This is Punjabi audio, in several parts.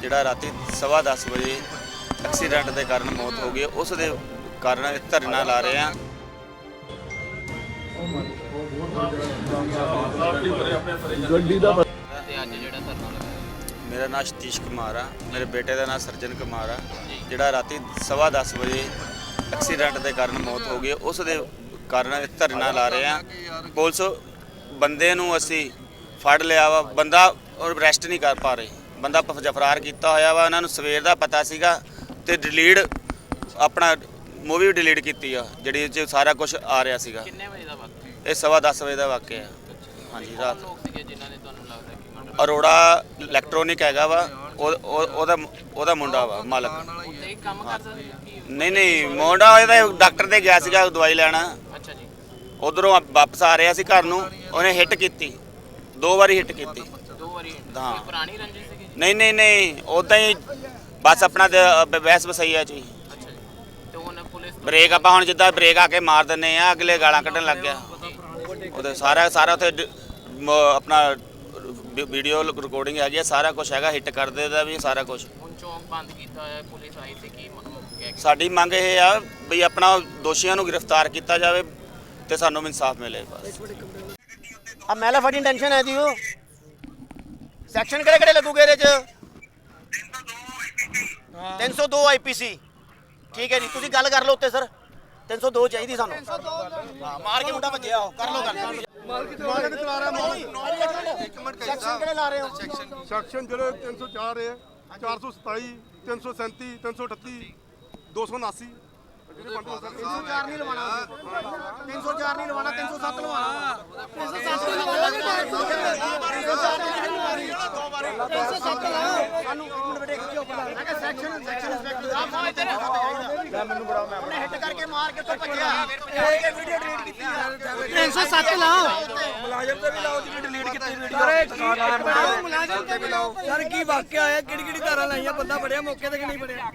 ਜਿਹੜਾ ਰਾਤੀ ਸਵਾ ਦਸ ਵਜੇ ਐਕਸੀਡੈਂਟ ਦੇ ਕਾਰਨ ਮੌਤ ਹੋ ਗਈ ਉਸ ਦੇ ਕਾਰਨ ਇਹ ਧਰਨਾ ਲਾ ਰਹੇ ਆ ਗੱਡੀ ਦਾ ਤੇ ਅੱਜ ਜਿਹੜਾ ਧਰਨਾ ਲਗਾਇਆ ਮੇਰਾ ਨਾਮ ਸਤੀਸ਼ ਕੁਮਾਰ ਆ ਮੇਰੇ ਬੇਟੇ ਦਾ ਨਾਮ ਸਰਜਨ ਕੁਮਾਰ ਆ। ਜਿਹੜਾ ਰਾਤੀ ਸਵਾ ਦਸ ਵਜੇ ਐਕਸੀਡੈਂਟ ਦੇ ਕਾਰਨ ਮੌਤ ਹੋ ਗਈ ਉਸ ਦੇ ਕਾਰਨ ਇਹ ਧਰਨਾ ਲਾ ਰਹੇ ਆ ਪੁਲਿਸ ਬੰਦੇ ਨੂੰ ਅਸੀਂ ਫੜ ਲਿਆ ਵਾ ਬੰਦਾ ਔਰ ਅਰੈਸਟ ਨਹੀਂ ਕਰ ਪਾ ਰਹੇ। ਬੰਦਾ ਪ- ਫਰਾਰ ਕੀਤਾ ਹੋਇਆ ਵਾ ਉਹਨਾਂ ਨੂੰ ਸਵੇਰ ਦਾ ਪਤਾ ਸੀਗਾ ਤੇ ਡਿਲੀਟ ਆਪਣਾ ਮੂਵੀ ਡਿਲੀਟ ਕੀਤੀ ਆ ਜਿਹੜੀ ਇਹ 'ਚ ਸਾਰਾ ਕੁਝ ਆ ਰਿਹਾ ਸੀਗਾ। ਕਿੰਨੇ ਵਜੇ ਦਾ ਵਕਤ ਹੈ ਇਹ ਸਵਾ ਦਸ ਵਜੇ ਦਾ ਵਾਕਿਆ ਆ। ਹਾਂਜੀ ਰਾਤ। ਕੌਣ ਲੋਕ ਸੀਗੇ ਜਿਨ੍ਹਾਂ ਨੇ ਤੁਹਾਨੂੰ ਲੱਗਦਾ ਕਿ ਮਰਡਰ ਅਰੋੜਾ ਇਲੈਕਟ੍ਰੋਨਿਕ ਹੈਗਾ ਵਾ ਉਹ- ਉਹ- ਉਹਦਾ ਉਹਦਾ ਮੁੰਡਾ ਵਾ ਮਾਲਕ। ਉੱਤੇ ਹੀ ਕੰਮ ਕਰਦਾ ਸੀ ਕਿ ਨਹੀਂ ਨਹੀਂ ਮੁੰਡਾ ਇਹਦਾ ਡਾਕਟਰ ਦੇ ਗਿਆ ਸੀਗਾ ਦਵਾਈ ਲੈਣ। ਅੱਛਾ ਜੀ। ਉਧਰੋਂ ਵਾਪਸ ਆ ਰਿਹਾ ਸੀ ਘਰ ਨੂੰ ਉਹਨੇ ਹਿੱਟ ਕੀਤੀ। ਦੋ ਵਾਰੀ ਹਿੱਟ ਕੀਤੀ। ਦੋ ਵਾਰੀ ਹਾਂ। ਕੋਈ ਪੁਰਾਣੀ ਰੰਜਿਸ਼ ਜੀ ਨਹੀਂ ਨਹੀਂ ਨਹੀਂ ਉਦਾਂ ਹੀ ਬਸ ਆਪਣਾ ਬਹਿਸ ਜੀ ਅੱਛਾ ਜੀ ਤੇ ਹੁਣ ਪੁਲਿਸ ਤੋਂ ਬ੍ਰੇਕ ਆਪਾਂ ਹੁਣ ਜਿੱਦਾਂ ਬ੍ਰੇਕ ਆ ਕੇ ਮਾਰ ਦਿੰਨੇ ਆ ਅਗਲੇ ਗਾਲਾਂ ਕੱਢਣ ਲੱਗ ਗਿਆ। ਉਹਦੇ ਸਾਰਾ ਸਾਰਾ ਉੱਥੇ ਆਪਣਾ ਵੀਡੀਓ ਰਿਕਾਰਡਿੰਗ ਹੈਗੀ ਆ ਸਾਰਾ ਕੁਝ ਹੈਗਾ ਹਿੱਟ ਕਰਦੇ ਦਾ ਵੀ ਸਾਰਾ ਕੁਝ ਹੁਣ ਚੌਂਕ ਬੰਦ ਕੀਤਾ ਹੋਇਆ ਪੁਲਿਸ ਆਈ ਸੀ ਕੀ ਸਾਡੀ ਮੰਗ ਇਹ ਆ ਵੀ ਆਪਣਾ ਦੋਸ਼ੀਆਂ ਨੂੰ ਗ੍ਰਿਫਤਾਰ ਕੀਤਾ ਜਾਵੇ ਤੇ ਸਾਨੂੰ ਇਨਸਾਫ ਮਿਲੇ ਬਸ। ਆ ਮੈਲਾ ਫੜੀ ਟੈਨਸ਼ਨ ਹੈ ਜੀ ਉਹ। ਸੈਕਸ਼ਨ ਕਿਹੜੇ ਕਿਹੜੇ ਲੱਗੂਗੇ ਇਹਦੇ ਚ? 302 ਆਈਪੀਸੀ ਠੀਕ ਹੈ ਜੀ ਤੁਸੀਂ ਗੱਲ ਕਰ ਲਓ ਉੱਤੇ ਸਰ। 302 ਚਾਹੀਦੀ ਸਾਨੂੰ। ਹਾਂ ਮਾਰ ਕੇ ਮੁੰਡਾ ਭੱਜਿਆ ਉਹ। ਕਰ ਲਓ ਗੱਲ ਮਾਲਕ ਚਲਾ ਰਿਹਾ ਸੈਕਸ਼ਨ ਕਿਹੜੇ ਲਾ ਰਹੇ ਹੋ? ਸੈਕਸ਼ਨ ਜਿਹੜੇ 304 ਹੈ 427 337 338 279 304 ਨਹੀਂ ਲਵਾਣਾ 304 ਨਹੀਂ ਲਵਾਣਾ 307 ਲਵਾਣਾ 307 ਸਾਨੂੰ ਇੱਕ ਮਿੰਟ ਬੇਟੇ ਕਿਉਂ ਪੜਾ ਮੈਂ ਕਿਹਾ ਸੈਕਸ਼ਨ ਸੈਕਸ਼ਨ ਇੰਸਪੈਕਟਰ ਸਾਹਿਬ ਸਾਨੂੰ ਇੱਧਰ ਮੈਂ ਮੈਨੂੰ ਬੜਾ ਮੈਂ ਉਹਨੇ ਹਿੱਟ ਕਰਕੇ ਮਾਰ ਕੇ ਉੱਤੋਂ ਭੱਜਿਆ ਇਹ ਕੇ ਵੀਡੀਓ ਡਿਲੀਟ ਕੀਤੀ ਆ 307 ਲਾਓ ਮੁਲਾਜ਼ਮ ਤੇ ਵੀ ਲਾਓ ਜਿਹਨੇ ਡਿਲੀਟ ਕੀਤੀ ਵੀਡੀਓ ਸਾਰੇ ਮੁਲਾਜ਼ਮ ਤੇ ਵੀ ਲਾਓ ਸਰ ਕੀ ਵਾਕਿਆ ਆਇਆ ਕਿਹੜੀ ਕਿਹੜੀ ਧਾਰਾ ਲਾਈਆਂ? ਬੰਦਾ ਬੜਿਆ ਮੌਕੇ ਤੇ ਕਿ ਨਹੀਂ ਬੜਿਆ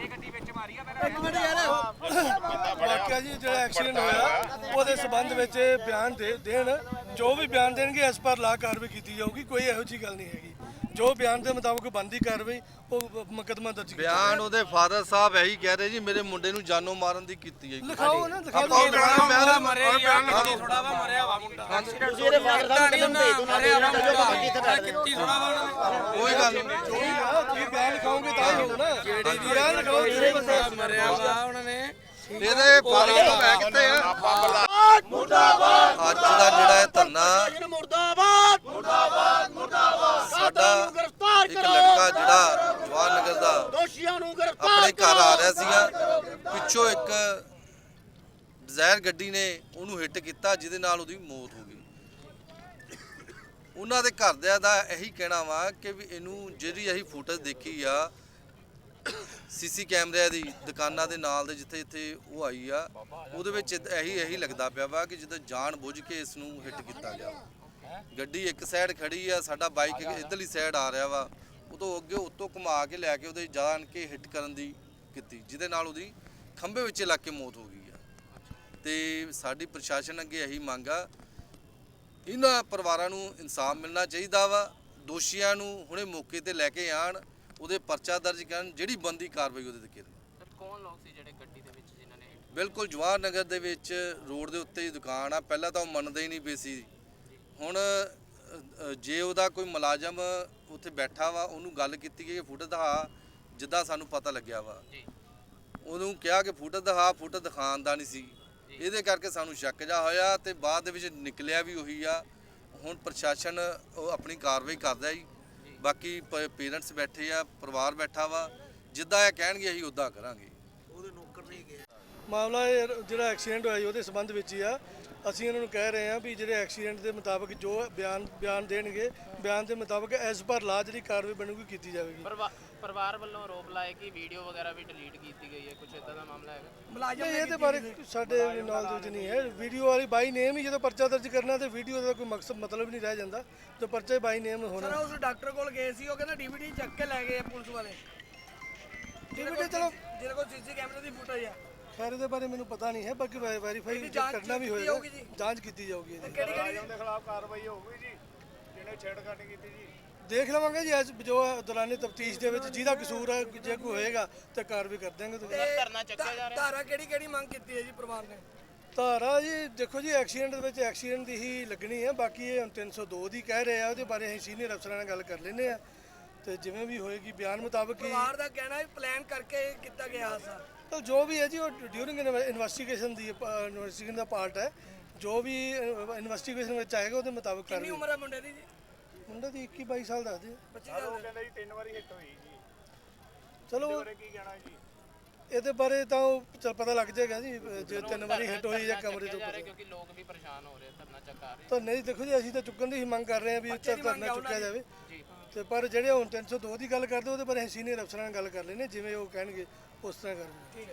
ਇੱਕ ਮਿੰਟ ਯਾਰ। ਵਾਕਿਆ ਜੀ ਜਿਹੜਾ ਐਕਸੀਡੈਂਟ ਹੋਇਆ ਉਹਦੇ ਸਬੰਧ ਵਿੱਚ ਬਿਆਨ ਦੇ ਦੇਣ ਜੋ ਵੀ ਬਿਆਨ ਦੇਣਗੇ ਇਸ ਪਰ ਲਾ ਕਾਰਵਾਈ ਕੀਤੀ ਜਾਊਗੀ ਕੋਈ ਇਹੋ ਜਿਹੀ ਗੱਲ ਨਹੀਂ ਹੈਗੀ। ਜੋ ਬਿਆਨ ਦੇ ਮੁਤਾਬਕ ਬੰਦੀ ਕਾਰਵਾਈ ਉਹ ਮੁਕਦਮਾ ਦਰਜ ਕੀਤਾ ਬਿਆਨ ਉਹਦੇ ਫਾਦਰ ਸਾਹਿਬ ਇਹੀ ਕਹਿ ਰਹੇ ਜੀ ਮੇਰੇ ਮੁੰਡੇ ਨੂੰ ਜਾਨੋਂ ਮਾਰਨ ਦੀ ਕੀਤੀ ਹੈ ਜੀ। ਲਿਖਾਓ ਨਾ ਦਿਖਾ ਆਪਾਂ ਉਹ ਲਿਖਾਉਣਾ ਬਿਆਨ ਮਰਿਆ ਯਾਰ ਕਿੱਥੇ ਥੋੜਾ ਵਾ ਮਰਿਆ ਵਾ ਮੁੰਡਾ। ਤੁਸੀਂ ਇਹਦੇ ਫਾਦਰ ਸਾਹਿਬ ਨੂੰ ਭੇਜ ਦੋ ਨਾ ਦੇ ਦੇਣਾ ਜੋ ਬਾਕੀ ਇੱਥੇ ਬੈਠ ਕਿੱਥੇ ਥੋੜਾ ਵਾ ਕੋਈ ਗੱਲ ਨਹੀਂ ਤੁਸੀਂ ਬਿਆਨ ਲਿਖਾਓਗੇ ਤਾਂ ਹੀ ਹੋਊ ਨਾ। ਜਿਹੜੀ ਬਿਆਨ ਲਿਖਾਓ ਜਿਹੜੇ ਬੰਦੇ ਮਰਿਆ ਵਾ ਉਹਨਾਂ ਨੇ। ਇਹਦੇ ਸਾਹਿਬ ਹੈ ਕਿੱਥੇ ਆ? ਅੱਜ ਦਾ ਜਿਹੜਾ ਇਹ ਧਰਨਾ ਮੁਰਦਾਬਾਦ ਮੁਰਦਾਬਾਦ ਮੁਰਦਾਬਾਦ। ਸਾਡਾ ਗ੍ਰਿਫਤਾਰ ਇੱਕ ਲੜਕਾ ਜਿਹੜਾ ਜਵਾਨ ਨਗਰ ਦਾ ਦੋਸ਼ੀਆਂ ਨੂੰ ਗ੍ਰਿਫਤਾਰ ਆਪਣੇ ਘਰ ਆ ਰਿਹਾ ਸੀਗਾ। ਪਿੱਛੋਂ ਇੱਕ ਡਿਜ਼ਾਇਰ ਗੱਡੀ ਨੇ ਉਹਨੂੰ ਹਿੱਟ ਕੀਤਾ ਜਿਹਦੇ ਨਾਲ ਉਹਦੀ ਮੌਤ ਹੋ ਗਈ। ਉਹਨਾਂ ਦੇ ਘਰਦਿਆਂ ਦਾ ਇਹੀ ਕਹਿਣਾ ਵਾ ਕਿ ਵੀ ਇਹਨੂੰ ਜਿਹੜੀ ਅਸੀਂ ਫੁਟੇਜ ਦੇਖੀ ਆ, ਸੀਸੀ ਕੈਮਰਿਆਂ ਦੀ ਦੁਕਾਨਾਂ ਦੇ ਨਾਲ ਦੇ ਜਿੱਥੇ ਜਿੱਥੇ ਉਹ ਆਈ ਆ, ਉਹਦੇ ਵਿੱਚ ਇਹੀ ਇਹੀ ਲੱਗਦਾ ਪਿਆ ਵਾ ਕਿ ਜਿੱਦਾਂ ਜਾਣ ਬੁੱਝ ਕੇ ਇਸ ਨੂੰ ਹਿੱਟ ਕੀਤਾ ਗਿਆ। ਗੱਡੀ ਇੱਕ ਸਾਈਡ ਖੜੀ ਆ, ਸਾਡਾ ਬਾਈਕ ਇਧਰਲੀ ਸਾਈਡ ਆ ਰਿਹਾ ਵਾ। ਉਦੋਂ ਅੱਗੇ ਉੱਤੋਂ ਘੁਮਾ ਕੇ ਲੈ ਕੇ ਉਹਦੇ ਜਾਣ ਕੇ ਹਿੱਟ ਕਰਨ ਦੀ ਕੀਤੀ, ਜਿਹਦੇ ਨਾਲ ਉਹਦੀ ਖੰਭੇ ਵਿੱਚ ਲੱਗ ਕੇ ਮੌਤ ਹੋ ਗਈ ਆ। ਤੇ ਸਾਡੀ ਪ੍ਰਸ਼ਾਸਨ ਅੱਗੇ ਇਹੀ ਮੰਗ ਆ ਇਹਨਾਂ ਪਰਿਵਾਰਾਂ ਨੂੰ ਇਨਸਾਫ ਮਿਲਣਾ ਚਾਹੀਦਾ ਵਾ ਦੋਸ਼ੀਆਂ ਨੂੰ ਹੁਣੇ ਮੌਕੇ ਤੇ ਲੈ ਕੇ ਆਣ ਉਹਦੇ ਪਰਚਾ ਦਰਜ ਕਰਨ ਜਿਹੜੀ ਬੰਦੀ ਕਾਰਵਾਈ ਉਹਦੇ ਤੇ ਕੀਤੀ ਕੌਣ ਲੋਕ ਸੀ ਜਿਹੜੇ ਗੱਡੀ ਦੇ ਵਿੱਚ ਜਿਨ੍ਹਾਂ ਨੇ ਬਿਲਕੁਲ ਜਵਾਹਰ ਨਗਰ ਦੇ ਵਿੱਚ ਰੋਡ ਦੇ ਉੱਤੇ ਹੀ ਦੁਕਾਨ ਆ ਪਹਿਲਾਂ ਤਾਂ ਉਹ ਮੰਨਦੇ ਹੀ ਨਹੀਂ ਪਏ ਸੀ। ਹੁਣ ਜੇ ਉਹਦਾ ਕੋਈ ਮੁਲਾਜ਼ਮ ਉੱਥੇ ਬੈਠਾ ਵਾ ਉਹਨੂੰ ਗੱਲ ਕੀਤੀ ਕਿ ਫੁੱਟ ਦਿਖਾ ਜਿੱਦਾਂ ਸਾਨੂੰ ਪਤਾ ਲੱਗਿਆ ਵਾ। ਉਹਨੂੰ ਕਿਹਾ ਕਿ ਫੁੱਟ ਦਿਖਾ ਫੁੱਟ ਦਿਖਾਉਣ ਦਾ ਨਹੀਂ ਸੀ। ਇਹਦੇ ਕਰਕੇ ਸਾਨੂੰ ਸ਼ੱਕ ਜਾ ਹੋਇਆ ਤੇ ਬਾਅਦ ਦੇ ਵਿੱਚ ਨਿਕਲਿਆ ਵੀ ਉਹੀ ਆ। ਹੁਣ ਪ੍ਰਸ਼ਾਸਨ ਉਹ ਆਪਣੀ ਕਾਰਵਾਈ ਕਰਦਾ ਜੀ। ਬਾਕੀ ਪੇਰੈਂਟਸ ਬੈਠੇ ਆ ਪਰਿਵਾਰ ਬੈਠਾ ਵਾ। ਜਿੱਦਾਂ ਇਹ ਕਹਿਣਗੇ ਅਸੀਂ ਉਦਾਂ ਕਰਾਂਗੇ। ਮਾਮਲਾ ਇਹ ਜਿਹੜਾ ਐਕਸੀਡੈਂਟ ਹੋਇਆ ਜੀ ਉਹਦੇ ਸਬੰਧ ਵਿੱਚ ਹੀ ਆ। ਅਸੀਂ ਇਹਨਾਂ ਨੂੰ ਕਹਿ ਰਹੇ ਹਾਂ ਵੀ ਜਿਹੜੇ ਐਕਸੀਡੈਂਟ ਦੇ ਮੁਤਾਬਕ ਜੋ ਬਿਆਨ ਬਿਆਨ ਦੇਣਗੇ ਬਿਆਨ ਦੇ ਮੁਤਾਬਕ ਐਸ ਪਰ ਲਾ ਜਿਹੜੀ ਕਾਰਵਾਈ ਬਣੂਗੀ ਕੀਤੀ ਜਾਵੇਗੀ। ਪਰਿਵਾ- ਪਰਿਵਾਰ ਵੱਲੋਂ ਆਰੋਪ ਲਾਏ ਕਿ ਵੀਡੀਓ ਵਗੈਰਾ ਵੀ ਡਿਲੀਟ ਕੀਤੀ ਗਈ ਹੈ। ਦਾ ਮਾਮਲਾ ਹੈਗਾ? ਨਹੀਂ ਇਹਦੇ ਬਾਰੇ ਸਾਡੇ ਨਾਲ ਦੇ ਵਿੱਚ ਨਹੀਂ ਹੈ। ਵੀਡੀਓ ਵਾਲੀ ਬਾਈ ਨੇਮ ਹੀ ਜਦੋਂ ਪਰਚਾ ਦਰਜ ਕਰਨਾ ਤੇ ਵੀਡੀਓ ਦਾ ਕੋਈ ਮਕਸਦ ਮਤਲਬ ਨਹੀਂ ਰਹਿ ਜਾਂਦਾ। ਤੇ ਪਰਚਾ ਬਾਈ ਨੇਮ ਹੋਣਾ। ਸਰ ਉਸ ਡਾਕਟਰ ਕੋਲ ਗਏ ਸੀ ਉਹ ਕਹਿੰਦਾ ਡੀਵੀਡੀ ਚੱਕ ਕੇ ਲੈ ਗਏ ਆ ਪੁਲਿਸ ਵਾਲੇ। DVD ਚਲੋ। ਜਿਹਦੇ ਕੋਲ ਸੀਸੀ ਕੈਮਰੇ ਦੀ ਫੁਟੇਜ ਆ। ਖੈਰ ਇਹਦੇ ਬਾਰੇ ਮੈਨੂੰ ਪਤਾ ਨਹੀਂ ਹੈ ਬਾਕੀ ਵੈਰੀਫਾਈ ਇਹਦੀ ਜਾਂਚ ਕਰਨਾ ਵੀ ਕੀਤੀ ਹੋਏਗਾ। ਜਾਊਗੀ ਜੀ। ਜਾਂਚ ਕੀਤੀ ਜਾਊਗੀ ਇਹਦੀ। ਕਿਹੜੀ ਕਿਹੜੀ? ਦੇ ਖਿਲਾਫ ਕਾਰਵਾਈ ਹੋਊਗੀ ਜੀ। ਜਿਹਨੇ ਛੇੜਖਾਨੀ ਕੀਤੀ ਜੀ। ਦੇਖ ਲਵਾਂਗੇ ਜੀ ਅੱਜ ਜੋ ਦੌਰਾਨੇ ਤਫਤੀਸ਼ ਦੇ ਵਿੱਚ ਜਿਹਦਾ ਕਸੂਰ ਹੈ ਜੇ ਕੋਈ ਹੋਏਗਾ ਤੇ ਕਾਰਵਾਈ ਕਰ ਦੇਵਾਂਗੇ ਤੁਸੀਂ। ਧਰਨਾ ਚੱਕਿਆ ਜਾ ਰਿਹਾ। ਧਾਰਾ ਕਿਹੜੀ ਕਿਹੜੀ ਮੰਗ ਕੀਤੀ ਹੈ ਜੀ ਪਰਿਵਾਰ ਨੇ? ਧਾਰਾ ਜੀ ਦੇਖੋ ਜੀ ਐਕਸੀਡੈਂਟ ਦੇ ਵਿੱਚ ਐਕਸੀਡੈਂਟ ਦੀ ਹੀ ਲੱਗਣੀ ਹੈ। ਬਾਕੀ ਇਹ ਹੁਣ 302 ਦੀ ਕਹਿ ਰਹੇ ਆ ਉਹਦੇ ਬਾਰੇ ਅਸੀਂ ਸੀਨੀਅਰ ਅਫਸਰਾਂ ਨਾਲ ਗੱਲ ਕਰ ਲੈਂਦੇ ਆ ਤੇ ਜਿਵੇਂ ਵੀ ਹੋਏਗੀ ਬਿਆਨ ਮੁਤਾਬਕ ਹੀ ਪਰਿਵਾਰ ਦਾ ਕਹਿਣਾ ਹੈ ਪਲਾਨ ਕਰਕੇ ਕੀਤਾ ਗਿਆ ਹਾਦਸਾ। ਤਾਂ ਜੋ ਵੀ ਹੈ ਜੀ ਉਹ ਡਿਊਰਿੰਗ ਇਨਵੈਸਟੀਗੇਸ਼ਨ ਦੀ ਇਨਵੈਸਟੀਗੇਸ਼ਨ ਦਾ ਪਾਰਟ ਹੈ। ਜੋ ਵੀ ਇਨਵੈਸਟੀਗੇਸ਼ਨ ਵਿੱਚ ਆਏਗਾ ਉਹਦੇ ਮੁਤਾਬਕ ਕਿੰਨੀ ਕਰ ਉਮਰ ਹੈ ਮੁੰਡੇ ਦੀ ਜੀ? ਮੁੰਡਾ ਦੀ 21 22 ਸਾਲ ਦੱਸਦੇ ਆ। 25 ਸਾਲ ਦਾ। ਚਲੋ ਇਹਦੇ ਬਾਰੇ ਤਾਂ ਉਹ ਚੱਲ ਪਤਾ ਲੱਗ ਜਾਏਗਾ ਜੀ ਜੇ ਤਿੰਨ ਵਾਰੀ ਹਿੱਟ ਹੋਈ ਜਾਂ ਕਮਰੇ ਤੋਂ ਜਾ ਕਿਉਂਕਿ ਲੋਕ ਵੀ ਪਰੇਸ਼ਾਨ ਹੋ ਰਹੇ ਧਰਨਾ ਚੱਕਾ ਰਹੇ ਤਾਂ ਨਹੀਂ ਦੇਖੋ ਜੀ ਅਸੀਂ ਤਾਂ ਚੁੱਕਣ ਦੀ ਹੀ ਮੰਗ ਕਰ ਰਹੇ ਹਾਂ ਵੀ ਉੱਚਾ ਧਰਨਾ ਚੁੱਕਿਆ ਜਾਵੇ। ਤੇ ਪਰ ਜਿਹੜੇ ਹੁਣ 302 ਦੀ ਗੱਲ ਕਰਦੇ ਉਹਦੇ ਬਾਰੇ ਅਸੀਂ ਸੀਨੀਅਰ ਅਫਸਰਾਂ ਨਾਲ ਗੱਲ ਕਰ ਲੈਨੇ ਜਿਵੇਂ ਉਹ ਕਹਿਣਗੇ ਉਸ ਤਰ੍ਹਾਂ ਕਰਾਂਗੇ